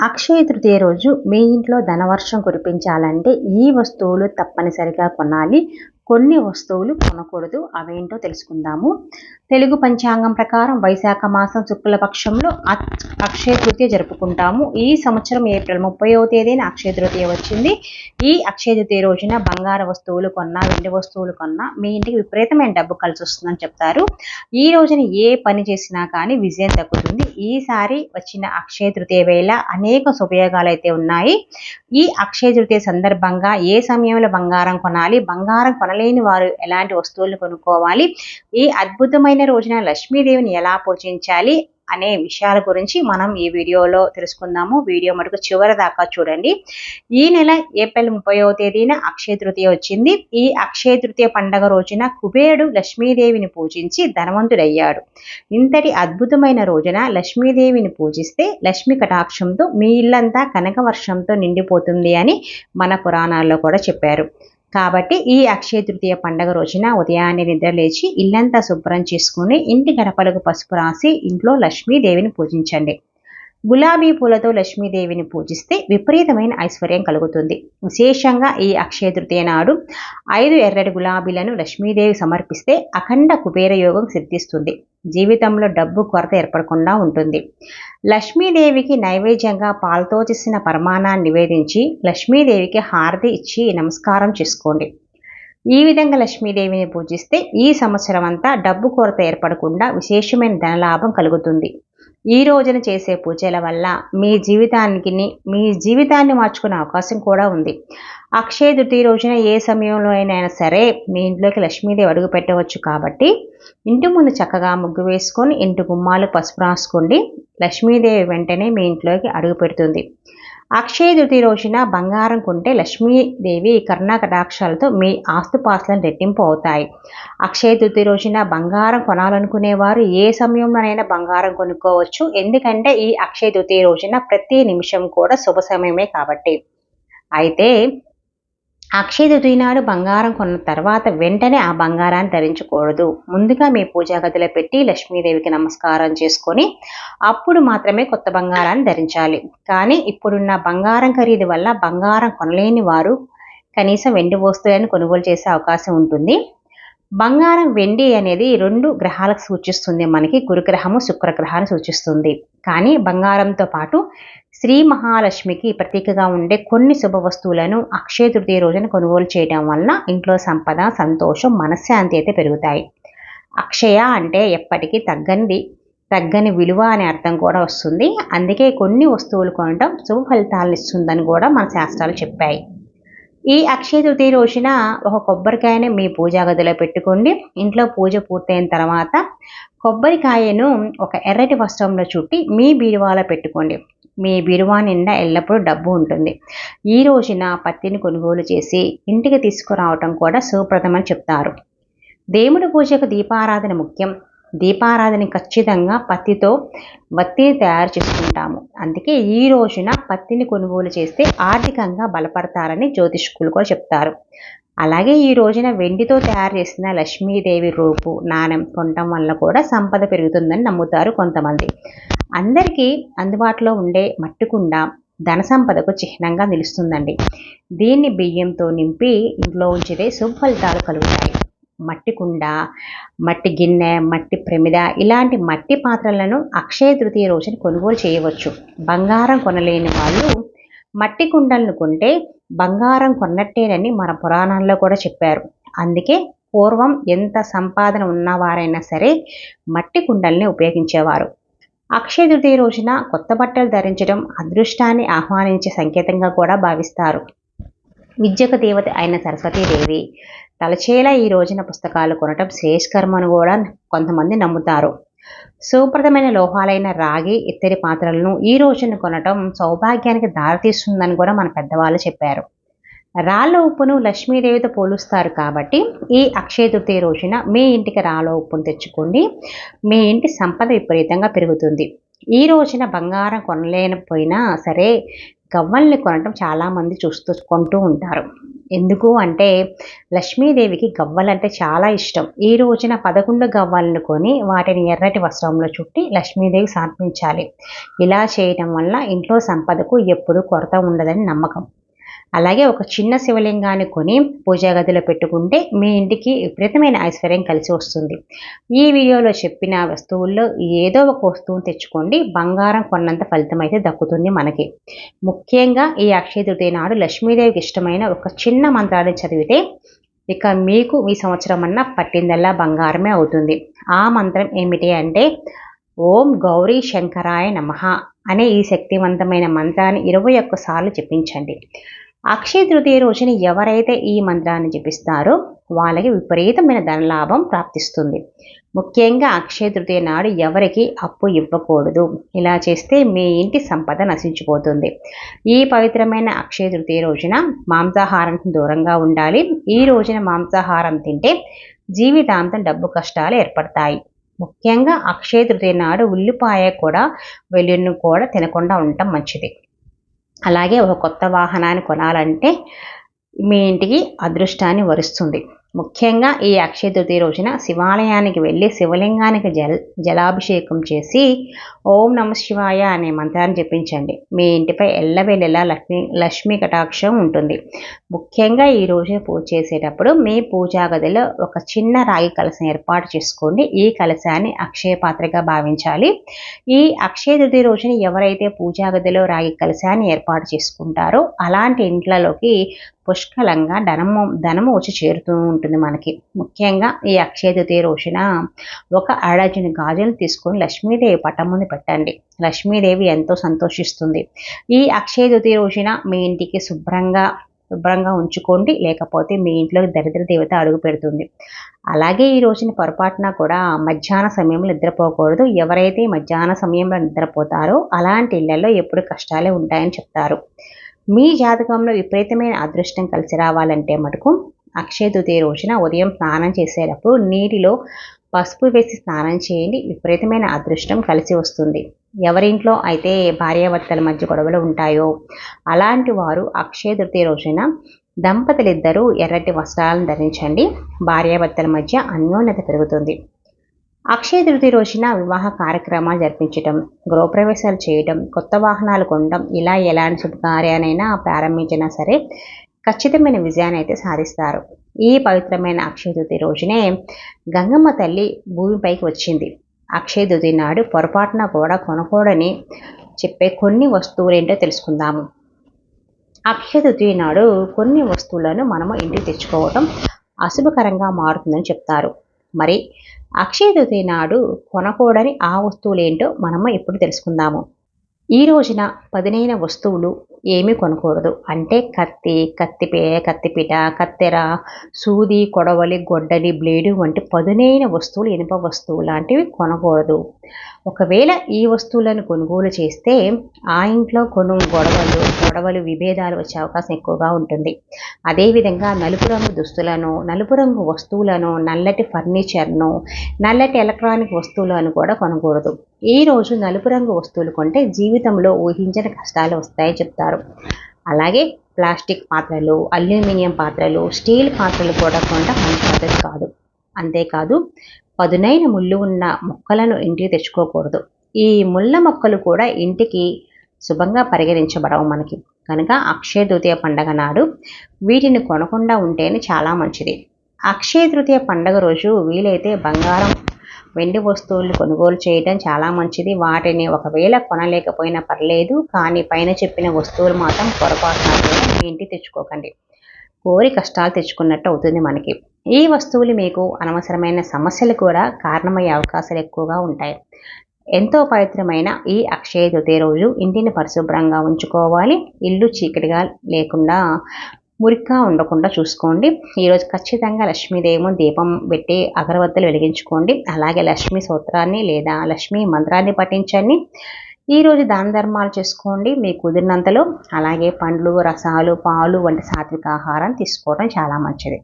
అక్షయ తృతీయ రోజు మీ ఇంట్లో ధనవర్షం కురిపించాలంటే ఈ వస్తువులు తప్పనిసరిగా కొనాలి. కొన్ని వస్తువులు కొనకూడదు. అవేంటో తెలుసుకుందాము. తెలుగు పంచాంగం ప్రకారం వైశాఖ మాసం శుక్లపక్షంలో అక్షయ తృతీయ జరుపుకుంటాము. ఈ సంవత్సరం ఏప్రిల్ ముప్పైవ తేదీన అక్షయ తృతీయ వచ్చింది. ఈ అక్షయ తృతీయ రోజున బంగారు వస్తువులు కొన్నా వెండి వస్తువులు కొన్నా మీ ఇంటికి విపరీతమైన డబ్బు కలిసి వస్తుందని చెప్తారు. ఈ రోజున ఏ పని చేసినా కానీ విజయం దక్కుతుంది. ఈసారి వచ్చిన అక్షయ తృతీయ వేళ అనేక ఉపయోగాలు అయితే ఉన్నాయి. ఈ అక్షయ తృతీయ సందర్భంగా ఏ సమయంలో బంగారం కొనాలి? బంగారం కొనాలి కొనలేని వారు ఎలాంటి వస్తువులను కొనుక్కోవాలి? ఈ అద్భుతమైన రోజున లక్ష్మీదేవిని ఎలా పూజించాలి అనే విషయాల గురించి మనం ఈ వీడియోలో తెలుసుకుందాము. వీడియో మటుకు చివరి దాకా చూడండి. ఈ నెల ఏప్రిల్ ముప్పైవ తేదీన అక్షయ తృతీయ వచ్చింది. ఈ అక్షయ తృతీయ పండగ రోజున కుబేరుడు లక్ష్మీదేవిని పూజించి ధనవంతుడయ్యాడు. ఇంతటి అద్భుతమైన రోజున లక్ష్మీదేవిని పూజిస్తే లక్ష్మీ కటాక్షంతో మీ ఇల్లంతా కనక వర్షంతో నిండిపోతుంది అని మన పురాణాల్లో కూడా చెప్పారు. కాబట్టి ఈ అక్షయ తృతీయ పండగ రోజున ఉదయాన్నే నిద్ర లేచి ఇల్లంతా శుభ్రం చేసుకుని ఇంటి గడపలకు పసుపు రాసి ఇంట్లో లక్ష్మీదేవిని పూజించండి. గులాబీ పూలతో లక్ష్మీదేవిని పూజిస్తే విపరీతమైన ఐశ్వర్యం కలుగుతుంది. విశేషంగా ఈ అక్షయ తృతీయ నాడు ఐదు ఎర్రటి గులాబీలను లక్ష్మీదేవి సమర్పిస్తే అఖండ కుబేర యోగం సిద్ధిస్తుంది. జీవితంలో డబ్బు కొరత ఏర్పడకుండా ఉంటుంది. లక్ష్మీదేవికి నైవేద్యంగా పాలతో చేసిన పరమాణాన్ని నివేదించి లక్ష్మీదేవికి హారతి ఇచ్చి నమస్కారం చేసుకోండి. ఈ విధంగా లక్ష్మీదేవిని పూజిస్తే ఈ సంవత్సరం అంతా డబ్బు కొరత ఏర్పడకుండా విశేషమైన ధనలాభం కలుగుతుంది. ఈ రోజున చేసే పూజల వల్ల మీ జీవితానికి మీ జీవితాన్ని మార్చుకునే అవకాశం కూడా ఉంది. అక్షయ తృతీయ రోజున ఏ సమయంలో అయినా సరే మీ ఇంట్లోకి లక్ష్మీదేవి అడుగు పెట్టవచ్చు కాబట్టి ఇంటి ముందు చక్కగా ముగ్గు వేసుకొని ఇంటి గుమ్మాలు పసుపు రాసుకోండి లక్ష్మీదేవి వెంటనే మీ ఇంట్లోకి అడుగు పెడుతుంది. అక్షయ తృతీయ రోజున బంగారం కొంటే లక్ష్మీదేవి కర్ణాకటాక్షాలతో మీ ఆస్తుపాస్తులను రెట్టింపు అవుతాయి. అక్షయ తృతీయ రోజున బంగారం కొనాలనుకునేవారు ఏ సమయంలోనైనా బంగారం కొనుక్కోవచ్చు. ఎందుకంటే ఈ అక్షయ తృతీయ రోజున ప్రతి నిమిషం కూడా శుభ సమయమే కాబట్టి. అయితే అక్షయ తృతీయ నాడు బంగారం కొన్న తర్వాత వెంటనే ఆ బంగారాన్ని ధరించకూడదు. ముందుగా మీ పూజా గదిలో పెట్టి లక్ష్మీదేవికి నమస్కారం చేసుకొని అప్పుడు మాత్రమే కొత్త బంగారాన్ని ధరించాలి. కానీ ఇప్పుడున్న బంగారం ఖరీదు వల్ల బంగారం కొనలేని వారు కనీసం వెండి వస్తువులను కొనుగోలు చేసే అవకాశం ఉంటుంది. బంగారం వెండి అనేది రెండు గ్రహాలకు సూచిస్తుంది. మనకి గురుగ్రహము శుక్రగ్రహాన్ని సూచిస్తుంది. కానీ బంగారంతో పాటు శ్రీ మహాలక్ష్మికి ప్రతీకగా ఉండే కొన్ని శుభ వస్తువులను అక్షయ తృతీయ రోజున కొనుగోలు చేయడం వలన ఇంట్లో సంపద సంతోషం మనశ్శాంతి అయితే పెరుగుతాయి. అక్షయ అంటే ఎప్పటికీ తగ్గనిది తగ్గని విలువ అనే అర్థం కూడా వస్తుంది. అందుకే కొన్ని వస్తువులు కొనడం శుభ ఫలితాలను ఇస్తుందని కూడా మన శాస్త్రాలు చెప్పాయి. ఈ అక్షయ తృతీయ రోజున ఒక కొబ్బరికాయని మీ పూజా గదిలో పెట్టుకోండి. ఇంట్లో పూజ పూర్తయిన తర్వాత కొబ్బరికాయను ఒక ఎర్రటి వస్త్రంలో చుట్టి మీ బీరువాలో పెట్టుకోండి. మీ బీరువా నిండా ఎల్లప్పుడూ డబ్బు ఉంటుంది. ఈ రోజున పత్తిని కొనుగోలు చేసి ఇంటికి తీసుకురావటం కూడా సుప్రదమని చెప్తారు. దేవుడి పూజకు దీపారాధన ముఖ్యం. దీపారాధన ఖచ్చితంగా పత్తితో వత్తిని తయారు చేసుకుంటాము. అందుకే ఈ రోజున పత్తిని కొనుగోలు చేస్తే ఆర్థికంగా బలపడతారని జ్యోతిష్కులు కూడా చెప్తారు. అలాగే ఈ రోజున వెండితో తయారు చేసిన లక్ష్మీదేవి రూపు నాణెం కొనటం వల్ల కూడా సంపద పెరుగుతుందని నమ్ముతారు కొంతమంది. అందరికీ అందుబాటులో ఉండే మట్టి ధన సంపదకు చిహ్నంగా నిలుస్తుందండి. దీన్ని బియ్యంతో నింపి ఇంట్లో ఉంచితే శుభ ఫలితాలు కలుగుతాయి. మట్టి కుండ మట్టి గిన్నె మట్టి ప్రమిద ఇలాంటి మట్టి పాత్రలను అక్షయ తృతీయ రోజున కొనుగోలు చేయవచ్చు. బంగారం కొనలేని వాళ్ళు మట్టి కుండలను కొంటే బంగారం కొన్నట్టేనని మన పురాణాల్లో కూడా చెప్పారు. అందుకే పూర్వం ఎంత సంపాదన ఉన్నవారైనా సరే మట్టి కుండల్ని ఉపయోగించేవారు. అక్షయ తృతీయ రోజున కొత్త బట్టలు ధరించడం అదృష్టాన్ని ఆహ్వానించే సంకేతంగా కూడా భావిస్తారు. విద్యకు దేవత అయిన సరస్వతీదేవి తలచేలా ఈ రోజున పుస్తకాలు కొనటం శ్రేష్కర్మను కూడా కొంతమంది నమ్ముతారు. సుప్రదమైన లోహాలైన రాగి ఇత్తడి పాత్రలను ఈ రోజున కొనటం సౌభాగ్యానికి దారితీస్తుందని కూడా మన పెద్దవాళ్ళు చెప్పారు. రాళ్ళ ఉప్పును లక్ష్మీదేవితో పోలుస్తారు కాబట్టి ఈ అక్షయ తృతీయ రోజున మీ ఇంటికి రాళ్ళ ఉప్పును తెచ్చుకోండి. మీ ఇంటి సంపద విపరీతంగా పెరుగుతుంది. ఈ రోజున బంగారం కొనలేకపోయినా సరే గవ్వల్ని కొనటం చాలామంది చూస్తూ కొంటూ ఉంటారు. ఎందుకు అంటే లక్ష్మీదేవికి గవ్వలంటే చాలా ఇష్టం. ఈ రోజున పదకొండు గవ్వలను కొని వాటిని ఎర్రటి వస్త్రంలో చుట్టి లక్ష్మీదేవి సమర్పించాలి. ఇలా చేయటం వల్ల ఇంట్లో సంపదకు ఎప్పుడూ కొరత ఉండదని నమ్మకం. అలాగే ఒక చిన్న శివలింగాన్ని కొని పూజా గదిలో పెట్టుకుంటే మీ ఇంటికి విపరీతమైన ఐశ్వర్యం కలిసి వస్తుంది. ఈ వీడియోలో చెప్పిన వస్తువుల్లో ఏదో ఒక వస్తువును తెచ్చుకోండి. బంగారం కొన్నంత ఫలితం అయితే దక్కుతుంది మనకి. ముఖ్యంగా ఈ అక్షయ తృతీయ నాడు లక్ష్మీదేవికి ఇష్టమైన ఒక చిన్న మంత్రాన్ని చదివితే ఇక మీకు ఈ సంవత్సరం అన్నా పట్టిందల్లా బంగారమే అవుతుంది. ఆ మంత్రం ఏమిటి అంటే ఓం గౌరీ శంకరాయ నమ అనే ఈ శక్తివంతమైన మంత్రాన్ని ఇరవై ఒక్కసార్లు చెప్పించండి అక్షయ తృతీయ రోజున ఎవరైతే ఈ మంత్రాన్ని జపిస్తారో వాళ్ళకి విపరీతమైన ధనలాభం ప్రాప్తిస్తుంది. ముఖ్యంగా అక్షయ తృతీయ నాడు ఎవరికి అప్పు ఇవ్వకూడదు. ఇలా చేస్తే మీ ఇంటి సంపద నశించిపోతుంది. ఈ పవిత్రమైన అక్షయ తృతీయ రోజున మాంసాహారం దూరంగా ఉండాలి. ఈ రోజున మాంసాహారం తింటే జీవితాంతం డబ్బు కష్టాలు ఏర్పడతాయి. ముఖ్యంగా అక్షయ తృతీయ నాడు ఉల్లిపాయ కూడా వెల్లుల్లిని కూడా తినకుండా ఉండటం మంచిది. అలాగే ఒక కొత్త వాహనాన్ని కొనాలంటే మీ ఇంటికి అదృష్టాన్ని వరుస్తుంది. ముఖ్యంగా ఈ అక్షయ తృతీయ రోజున శివాలయానికి వెళ్ళి శివలింగానికి జల జలాభిషేకం చేసి ఓం నమ శివాయ అనే మంత్రాన్ని జపించండి. మీ ఇంటిపై ఎల్లవేళలా లక్ష్మీ లక్ష్మీ కటాక్షం ఉంటుంది. ముఖ్యంగా ఈ రోజు పూజ చేసేటప్పుడు మీ పూజా గదిలో ఒక చిన్న రాగి కలశం ఏర్పాటు చేసుకోండి. ఈ కలశాన్ని అక్షయ పాత్రగా భావించాలి. ఈ అక్షయ తృతీయ రోజున ఎవరైతే పూజా గదిలో రాగి కలశాన్ని ఏర్పాటు చేసుకుంటారో అలాంటి ఇంట్లలోకి పుష్కలంగా ధనము ధనము వచ్చి చేరుతూ ఉంటుంది మనకి. ముఖ్యంగా ఈ అక్షయ తృతీయ రోజున ఒక అడాజిని గాజులు తీసుకొని లక్ష్మీదేవి పట్టం ముందు పెట్టండి. లక్ష్మీదేవి ఎంతో సంతోషిస్తుంది. ఈ అక్షయ తృతీయ రోజున మీ ఇంటికి శుభ్రంగా శుభ్రంగా ఉంచుకోండి. లేకపోతే మీ ఇంట్లో దరిద్ర దేవత అడుగు పెడుతుంది. అలాగే ఈ రోజున పొరపాటున కూడా మధ్యాహ్న సమయంలో నిద్రపోకూడదు. ఎవరైతే మధ్యాహ్న సమయంలో నిద్రపోతారో అలాంటి ఇళ్ళలో ఎప్పుడు కష్టాలే ఉంటాయని చెప్తారు. మీ జాతకంలో విపరీతమైన అదృష్టం కలిసి రావాలంటే మటుకు అక్షయ తృతీయ రోజున ఉదయం స్నానం చేసేటప్పుడు నీటిలో పసుపు వేసి స్నానం చేయండి. విపరీతమైన అదృష్టం కలిసి వస్తుంది. ఎవరింట్లో అయితే భార్యాభర్తల మధ్య గొడవలు ఉంటాయో అలాంటి వారు అక్షయ తృతీయ రోజున దంపతులిద్దరూ ఎర్రటి వస్త్రాలను ధరించండి. భార్యాభర్తల మధ్య అన్యోన్యత పెరుగుతుంది. అక్షయ తృతి రోజున వివాహ కార్యక్రమాలు జరిపించడం గృహప్రవేశాలు చేయడం కొత్త వాహనాలు కొనడం ఇలా ఎలాంటి శుభకార్యానైనా ప్రారంభించినా సరే ఖచ్చితమైన విజయాన్ని అయితే సాధిస్తారు. ఈ పవిత్రమైన అక్షయ తృతి రోజునే గంగమ్మ తల్లి భూమిపైకి వచ్చింది. అక్షయ తృతి నాడు పొరపాటున కూడా కొనకూడని చెప్పే కొన్ని వస్తువులు ఏంటో తెలుసుకుందాము. అక్షయ తృతీయ నాడు కొన్ని వస్తువులను మనము ఇంటికి తెచ్చుకోవటం అశుభకరంగా మారుతుందని చెప్తారు. మరి అక్షయ తృతీయ నాడు కొనకూడని ఆ వస్తువులేంటో మనము ఇప్పుడు తెలుసుకుందాము. ఈ రోజున పదినైన వస్తువులు ఏమీ కొనకూడదు. అంటే కత్తి కత్తిపే కత్తిపీట కత్తెర సూది కొడవలి గొడ్డలి బ్లేడు వంటి పదునైన వస్తువులు ఇనుప వస్తువు లాంటివి కొనకూడదు. ఒకవేళ ఈ వస్తువులను కొనుగోలు చేస్తే ఆ ఇంట్లో కొను గొడవలు గొడవలు విభేదాలు వచ్చే అవకాశం ఎక్కువగా ఉంటుంది. అదేవిధంగా నలుపు రంగు దుస్తులను నలుపు రంగు వస్తువులను నల్లటి ఫర్నిచర్ను నల్లటి ఎలక్ట్రానిక్ వస్తువులను కూడా కొనకూడదు. ఈ రోజు నలుపు రంగు వస్తువులు కొంటే జీవితంలో ఊహించని కష్టాలు వస్తాయి చెప్తారు. అలాగే ప్లాస్టిక్ పాత్రలు అల్యూమినియం పాత్రలు స్టీల్ పాత్రలు కూడా కొనడం మంచి పద్ధతి కాదు. అంతేకాదు పదునైన ముళ్ళు ఉన్న మొక్కలను ఇంటికి తెచ్చుకోకూడదు. ఈ ముళ్ళ మొక్కలు కూడా ఇంటికి శుభంగా పరిగణించబడవు మనకి. కనుక అక్షయ తృతీయ పండగ నాడు వీటిని కొనకుండా ఉంటేనే చాలా మంచిది. అక్షయ తృతీయ పండగ రోజు వీలైతే బంగారం వెండి వస్తువులు కొనుగోలు చేయడం చాలా మంచిది. వాటిని ఒకవేళ కొనలేకపోయినా పర్లేదు కానీ పైన చెప్పిన వస్తువులు మాత్రం పొరపాటున మీ ఇంటికి తెచ్చుకోకండి. కోరి కష్టాలు తెచ్చుకున్నట్టు అవుతుంది మనకి. ఈ వస్తువులు మీకు అనవసరమైన సమస్యలు కూడా కారణమయ్యే అవకాశాలు ఎక్కువగా ఉంటాయి. ఎంతో పవిత్రమైన ఈ అక్షయ తృతీయ రోజు ఇంటిని పరిశుభ్రంగా ఉంచుకోవాలి. ఇల్లు చీకటిగా లేకుండా మురిక్గా ఉండకుండా చూసుకోండి. ఈరోజు ఖచ్చితంగా లక్ష్మీదేవి దీపం పెట్టి అగరబత్తులు వెలిగించుకోండి. అలాగే లక్ష్మీ సూత్రాన్ని లేదా లక్ష్మీ మంత్రాన్ని పఠించండి. ఈరోజు దాన ధర్మాలు చేసుకోండి మీ కుదిరినంతలో. అలాగే పండ్లు రసాలు పాలు వంటి సాత్విక ఆహారం తీసుకోవడం చాలా మంచిది.